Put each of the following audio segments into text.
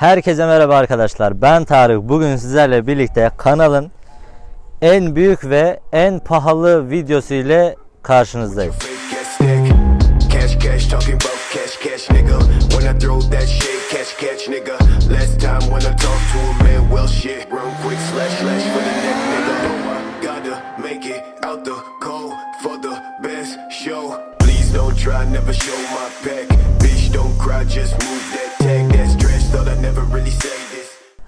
Herkese merhaba arkadaşlar. Ben Tarık. Bugün sizlerle birlikte kanalın en büyük ve en pahalı videosu ile karşınızdayım. Show. My back. Bitch, don't cry, just move that never really say.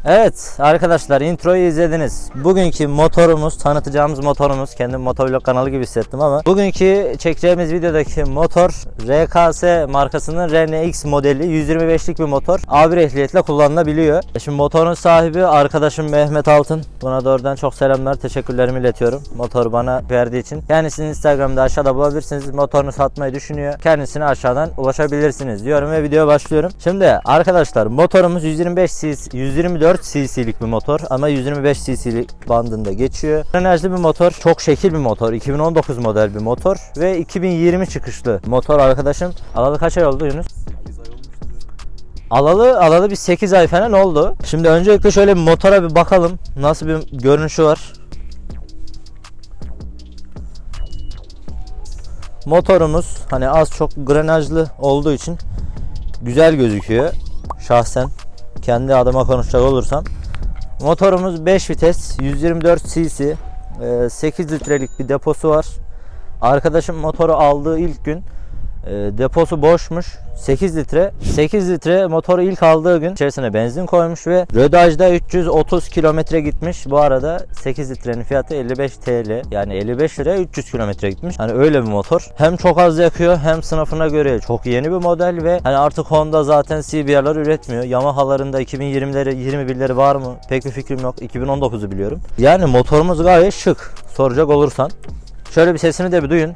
Evet arkadaşlar introyu izlediniz. Bugünkü motorumuz, tanıtacağımız motorumuz, kendi motovlog kanalı gibi hissettim ama bugünkü çekeceğimiz videodaki motor RKS markasının RNX modeli 125'lik bir motor. A1 ehliyetle kullanılabiliyor. Şimdi motorun sahibi arkadaşım Mehmet Altın. Buna da oradan çok selamlar, teşekkürlerimi iletiyorum. Motoru bana verdiği için. Kendisini Instagram'da aşağıda bulabilirsiniz. Motorunu satmayı düşünüyor. Kendisine aşağıdan ulaşabilirsiniz diyorum ve videoya başlıyorum. Şimdi arkadaşlar motorumuz 125 cc, 124 cc'lik bir motor ama 125 cc'lik bandında geçiyor. Enerjili bir motor, çok şekil bir motor. 2019 model bir motor ve 2020 çıkışlı motor arkadaşım. Alalı kaç ay oldu Yunus? Alalı alalı bir 8 ay falan oldu. Şimdi öncelikle şöyle bir motora bir bakalım. Nasıl bir görünüşü var. Motorumuz hani az çok grenajlı olduğu için güzel gözüküyor. Şahsen kendi adıma konuşacak olursam. Motorumuz 5 vites, 124 cc, e, 8 litrelik bir deposu var. Arkadaşım motoru aldığı ilk gün e, deposu boşmuş. 8 litre. 8 litre motoru ilk aldığı gün içerisine benzin koymuş ve rödajda 330 kilometre gitmiş. Bu arada 8 litrenin fiyatı 55 TL. Yani 55 liraya 300 kilometre gitmiş. Hani öyle bir motor. Hem çok az yakıyor hem sınıfına göre çok yeni bir model ve hani artık Honda zaten CBR'lar üretmiyor. Yamaha'ların da 2020'leri 21'leri var mı? Pek bir fikrim yok. 2019'u biliyorum. Yani motorumuz gayet şık. Soracak olursan. Şöyle bir sesini de bir duyun.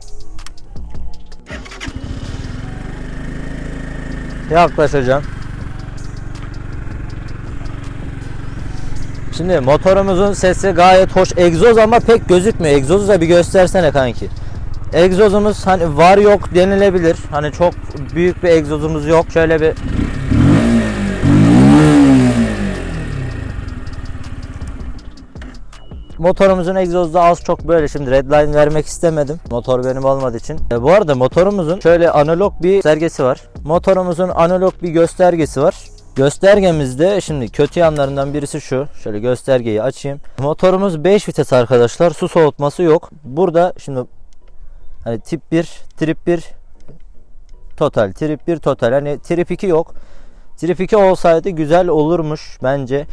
Yaklaşacağım. Şimdi motorumuzun sesi gayet hoş. Egzoz ama pek gözükmüyor. Egzozu da bir göstersene kanki. Egzozumuz hani var yok denilebilir. Hani çok büyük bir egzozumuz yok. Şöyle bir Motorumuzun egzozu da az çok böyle şimdi redline vermek istemedim. Motor benim olmadığı için. E, bu arada motorumuzun şöyle analog bir göstergesi var. Motorumuzun analog bir göstergesi var. Göstergemizde şimdi kötü yanlarından birisi şu. Şöyle göstergeyi açayım. Motorumuz 5 vites arkadaşlar. Su soğutması yok. Burada şimdi hani tip 1, trip 1 total, trip 1 total. Hani trip 2 yok. Trip 2 olsaydı güzel olurmuş bence.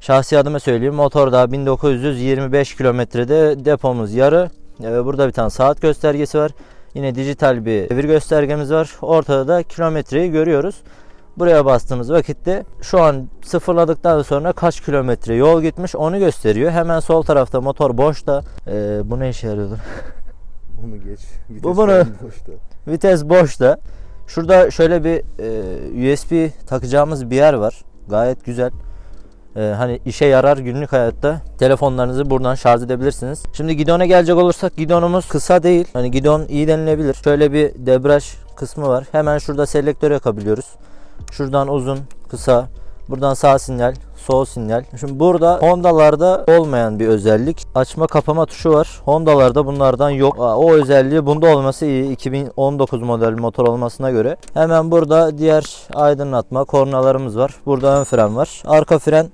Şahsi adıma söyleyeyim. Motorda 1925 kilometrede depomuz yarı. Ee, Burada bir tane saat göstergesi var. Yine dijital bir devir göstergemiz var. Ortada da kilometreyi görüyoruz. Buraya bastığımız vakitte şu an sıfırladıktan sonra kaç kilometre yol gitmiş onu gösteriyor. Hemen sol tarafta motor boşta. Ee, bu ne işe yarıyordur? Onu geç. Vites Bu bunu- boşta. Vites boşta. Şurada şöyle bir e, USB takacağımız bir yer var. Gayet güzel. E, hani işe yarar günlük hayatta. Telefonlarınızı buradan şarj edebilirsiniz. Şimdi gidona gelecek olursak gidonumuz kısa değil. Hani gidon iyi denilebilir. Şöyle bir debraj kısmı var. Hemen şurada selektör yakabiliyoruz. Şuradan uzun, kısa. Buradan sağ sinyal, sol sinyal. Şimdi burada Honda'larda olmayan bir özellik. Açma kapama tuşu var. Honda'larda bunlardan yok. O özelliği bunda olması iyi. 2019 model motor olmasına göre. Hemen burada diğer aydınlatma kornalarımız var. Burada ön fren var. Arka fren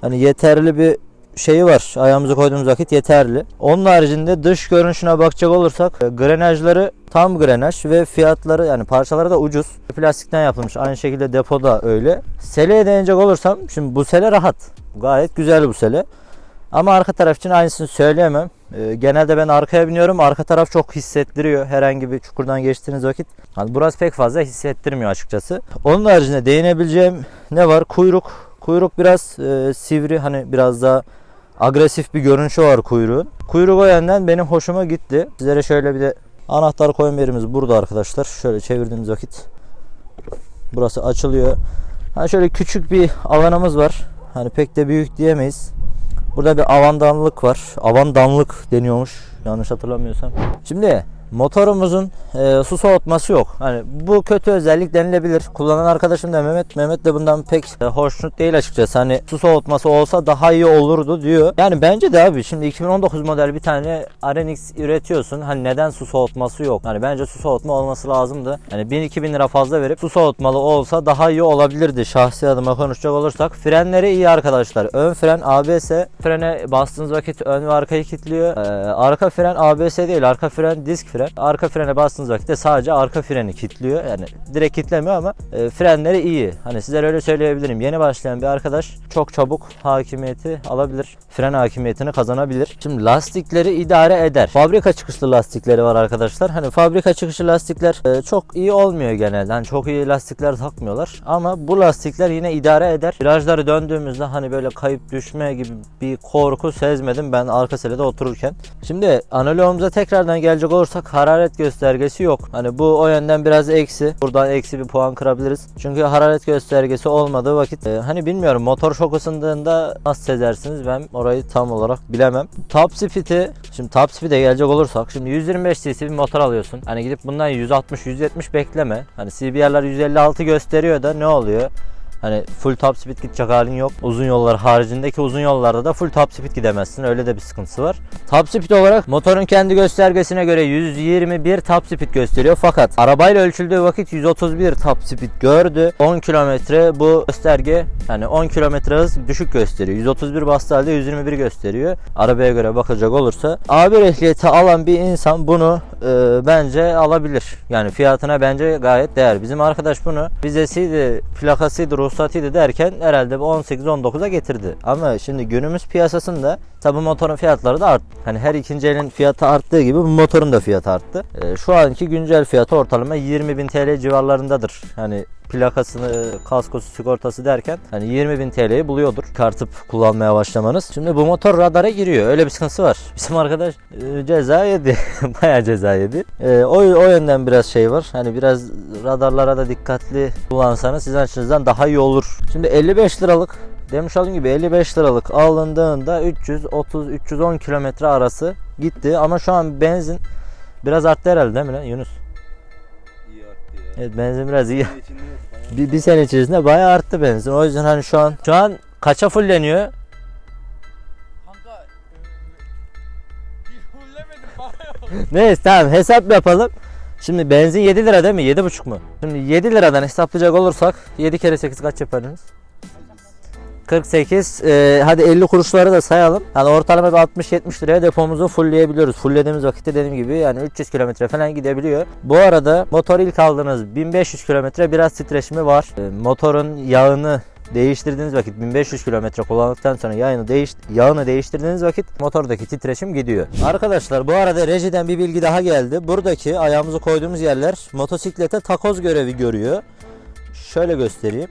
hani yeterli bir şeyi var. Ayağımızı koyduğumuz vakit yeterli. Onun haricinde dış görünüşüne bakacak olursak e, grenajları tam grenaj ve fiyatları yani parçaları da ucuz. Plastikten yapılmış. Aynı şekilde depoda öyle. Seleye değinecek olursam şimdi bu sele rahat. Gayet güzel bu sele. Ama arka taraf için aynısını söyleyemem. E, genelde ben arkaya biniyorum. Arka taraf çok hissettiriyor herhangi bir çukurdan geçtiğiniz vakit. Hani burası pek fazla hissettirmiyor açıkçası. Onun haricinde değinebileceğim ne var? Kuyruk. Kuyruk biraz e, sivri hani biraz daha agresif bir görünüşü var kuyruğun. Kuyruk o yönden benim hoşuma gitti. Sizlere şöyle bir de anahtar koyma yerimiz burada arkadaşlar. Şöyle çevirdiğimiz vakit burası açılıyor. Hani şöyle küçük bir alanımız var. Hani pek de büyük diyemeyiz. Burada bir avandanlık var. Avandanlık deniyormuş yanlış hatırlamıyorsam. Şimdi Motorumuzun e, su soğutması yok. Hani bu kötü özellik denilebilir. Kullanan arkadaşım da Mehmet. Mehmet de bundan pek e, hoşnut değil açıkçası. Hani su soğutması olsa daha iyi olurdu diyor. Yani bence de abi şimdi 2019 model bir tane RNX üretiyorsun. Hani neden su soğutması yok? Hani bence su soğutma olması lazımdı. Hani 1000-2000 lira fazla verip su soğutmalı olsa daha iyi olabilirdi. Şahsi adıma konuşacak olursak. Frenleri iyi arkadaşlar. Ön fren ABS. Frene bastığınız vakit ön ve arkayı kilitliyor. Ee, arka fren ABS değil. Arka fren disk fren. Arka frene bastığınız vakitte sadece arka freni kilitliyor. Yani direkt kilitlemiyor ama e, frenleri iyi. Hani size öyle söyleyebilirim. Yeni başlayan bir arkadaş çok çabuk hakimiyeti alabilir. Fren hakimiyetini kazanabilir. Şimdi lastikleri idare eder. Fabrika çıkışlı lastikleri var arkadaşlar. Hani fabrika çıkışı lastikler e, çok iyi olmuyor genelde. Hani çok iyi lastikler takmıyorlar. Ama bu lastikler yine idare eder. Virajları döndüğümüzde hani böyle kayıp düşme gibi bir korku sezmedim ben arka selede otururken. Şimdi analoğumuza tekrardan gelecek olursak hararet göstergesi yok. Hani bu o yönden biraz eksi. Buradan eksi bir puan kırabiliriz. Çünkü hararet göstergesi olmadığı vakit e, hani bilmiyorum motor şok ısındığında nasıl sezersiniz ben orayı tam olarak bilemem. Top speed'i şimdi top speed'e gelecek olursak şimdi 125 cc bir motor alıyorsun. Hani gidip bundan 160 170 bekleme. Hani CBR'lar 156 gösteriyor da ne oluyor? Hani full top speed gidecek halin yok. Uzun yollar haricindeki uzun yollarda da full top speed gidemezsin. Öyle de bir sıkıntısı var. Top speed olarak motorun kendi göstergesine göre 121 top speed gösteriyor. Fakat arabayla ölçüldüğü vakit 131 top speed gördü. 10 kilometre bu gösterge yani 10 kilometre hız düşük gösteriyor. 131 bastığı halde 121 gösteriyor. Arabaya göre bakacak olursa. A1 ehliyeti alan bir insan bunu e, bence alabilir. Yani fiyatına bence gayet değer. Bizim arkadaş bunu vizesiydi, plakasıydı, ruhsatıydı derken herhalde bu 18-19'a getirdi. Ama şimdi günümüz piyasasında tabi motorun fiyatları da arttı. Hani her ikinci elin fiyatı arttığı gibi bu motorun da fiyatı arttı. E, şu anki güncel fiyatı ortalama 20.000 TL civarlarındadır. Hani plakasını, kaskosu, sigortası derken hani 20.000 TL'yi buluyordur kartıp kullanmaya başlamanız. Şimdi bu motor radara giriyor. Öyle bir sıkıntısı var. Bizim arkadaş e, ceza yedi. Bayağı ceza yedi. E, o, o yönden biraz şey var. Hani biraz radarlara da dikkatli kullansanız sizin açınızdan daha iyi olur. Şimdi 55 liralık Demiş olduğum gibi 55 liralık alındığında 330-310 kilometre arası gitti ama şu an benzin biraz arttı herhalde değil mi lan Yunus? Evet benzin biraz iyi. Bir, bir sene içerisinde bayağı arttı benzin. O yüzden hani şu an şu an kaça fulleniyor? Kanka eee, bir hullemedim bana yok. Neyse tamam hesap yapalım. Şimdi benzin 7 lira değil mi? 7,5 mu? Şimdi 7 liradan hesaplayacak olursak 7 kere 8 kaç yaparınız? 48 e, hadi 50 kuruşları da sayalım. Yani ortalama bir 60-70 liraya depomuzu fullleyebiliyoruz. Fulllediğimiz vakitte dediğim gibi yani 300 kilometre falan gidebiliyor. Bu arada motor ilk aldığınız 1500 kilometre biraz titreşimi var. E, motorun yağını değiştirdiğiniz vakit 1500 kilometre kullandıktan sonra yağını değiş yağını değiştirdiğiniz vakit motordaki titreşim gidiyor. Arkadaşlar bu arada rejiden bir bilgi daha geldi. Buradaki ayağımızı koyduğumuz yerler motosiklete takoz görevi görüyor. Şöyle göstereyim.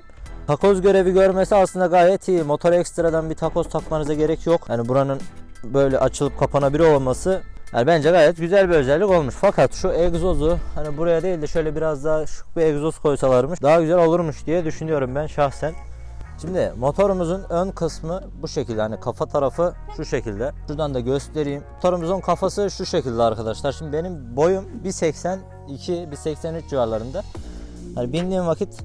Takoz görevi görmesi aslında gayet iyi. Motora ekstradan bir takoz takmanıza gerek yok. Yani buranın böyle açılıp kapanabilir olması yani bence gayet güzel bir özellik olmuş. Fakat şu egzozu hani buraya değil de şöyle biraz daha şık bir egzoz koysalarmış daha güzel olurmuş diye düşünüyorum ben şahsen. Şimdi motorumuzun ön kısmı bu şekilde hani kafa tarafı şu şekilde. Şuradan da göstereyim. Motorumuzun kafası şu şekilde arkadaşlar. Şimdi benim boyum 1.82 1.83 civarlarında. Hani bindiğim vakit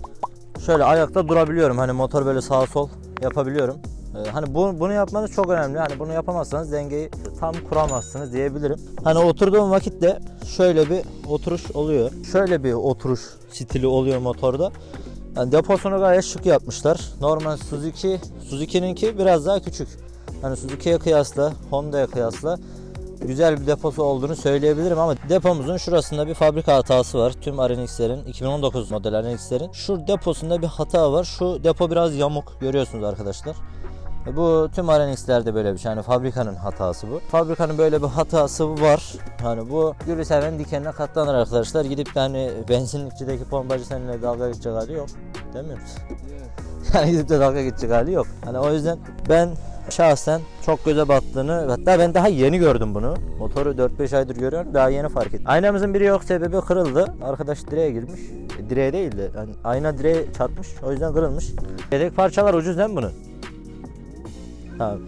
şöyle ayakta durabiliyorum. Hani motor böyle sağ sol yapabiliyorum. Ee, hani bu, bunu yapmanız çok önemli. Hani bunu yapamazsanız dengeyi tam kuramazsınız diyebilirim. Hani oturduğum vakitte şöyle bir oturuş oluyor. Şöyle bir oturuş stili oluyor motorda. Yani deposunu gayet şık yapmışlar. Normal Suzuki, Suzuki'ninki biraz daha küçük. Hani Suzuki'ye kıyasla, Honda'ya kıyasla güzel bir deposu olduğunu söyleyebilirim ama depomuzun şurasında bir fabrika hatası var. Tüm RNX'lerin 2019 model RNX'lerin şu deposunda bir hata var. Şu depo biraz yamuk görüyorsunuz arkadaşlar. Bu tüm RNX'lerde böyle bir şey. Yani fabrikanın hatası bu. Fabrikanın böyle bir hatası var. Hani bu gülü seven dikenine katlanır arkadaşlar. Gidip de hani benzinlikçideki pompacı seninle dalga geçecek hali yok. Demiyor musun? Yani gidip de dalga geçecek hali yok. Hani o yüzden ben şahsen çok göze battığını hatta ben daha yeni gördüm bunu. Motoru 4-5 aydır görüyorum daha yeni fark ettim. Aynamızın biri yok sebebi kırıldı. Arkadaş direğe girmiş. E, direğe değil de yani ayna direğe çarpmış o yüzden kırılmış. Yedek parçalar ucuz değil mi bunun? Tamam.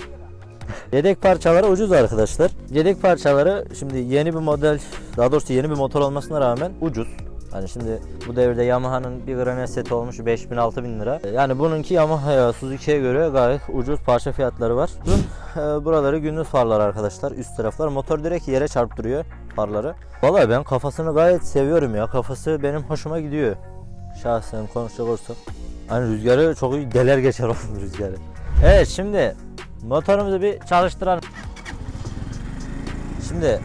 Yedek parçaları ucuz arkadaşlar. Yedek parçaları şimdi yeni bir model, daha doğrusu yeni bir motor olmasına rağmen ucuz. Hani şimdi bu devirde Yamaha'nın bir granel seti olmuş 5000-6000 lira. Yani bununki Yamaha'ya Suzuki'ye göre gayet ucuz parça fiyatları var. E, buraları gündüz farlar arkadaşlar. Üst taraflar. Motor direkt yere çarptırıyor farları. Vallahi ben kafasını gayet seviyorum ya. Kafası benim hoşuma gidiyor. Şahsen konuşacak olursak. Hani rüzgarı çok iyi deler geçer onun rüzgarı. Evet şimdi motorumuzu bir çalıştıralım. Şimdi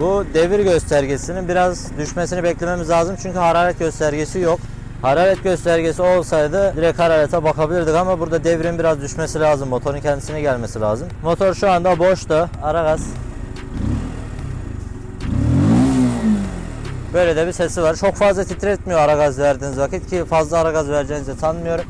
bu devir göstergesinin biraz düşmesini beklememiz lazım çünkü hararet göstergesi yok. Hararet göstergesi olsaydı direkt hararete bakabilirdik ama burada devrin biraz düşmesi lazım. Motorun kendisine gelmesi lazım. Motor şu anda boşta. Ara gaz. Böyle de bir sesi var. Çok fazla titretmiyor ara gaz verdiğiniz vakit ki fazla ara gaz vereceğinizi sanmıyorum.